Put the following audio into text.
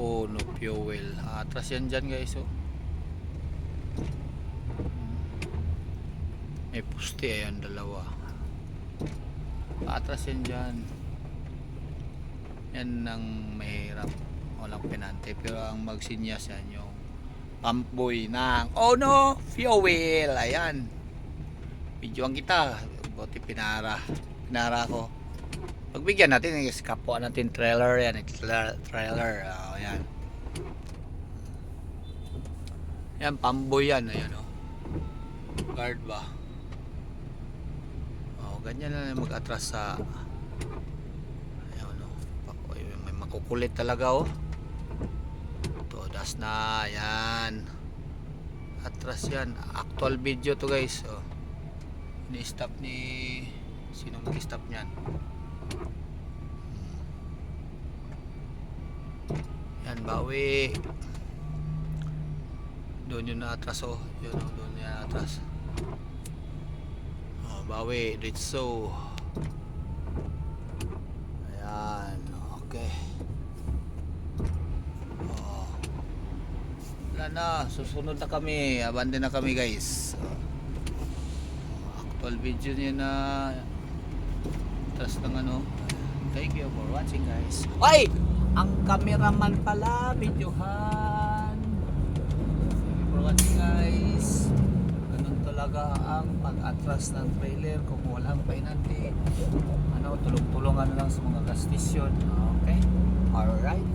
Oh, no fuel. Atras yan dyan guys. Oh. May puste ayan dalawa. Atras yan dyan. Yan ang mahirap. Walang penante. Pero ang magsinyas yan yung pamboy ng oh no fuel. Ayan. Videoan kita. Buti pinara. Pinara ko. Pagbigyan natin, is kapwa natin trailer yan. Trailer. trailer. Oh, yan. Yan, pamboy yan. Ayan, oh. Guard ba? Oh, ganyan na mag-atras sa... Ayan, oh. May makukulit talaga, oh. Todas na. Yan. Atras yan. Actual video to, guys. Oh. Ni-stop ni... Sino mag-stop niyan? Yan, bawi. Doon yun na atras oh. Yun oh, doon yan atras. Oh, bawi, Ritso. Ayan, okay. Oh. Wala na, susunod na kami. Abandon na kami guys. Oh. Actual video niya na atras ng ano. Thank you for watching guys. Ay! Ang cameraman pala, videohan. Watching guys. Ganun talaga ang pag-atras ng trailer kung walang painante. Ano, tulong-tulungan lang sa mga gas station. Okay? Alright.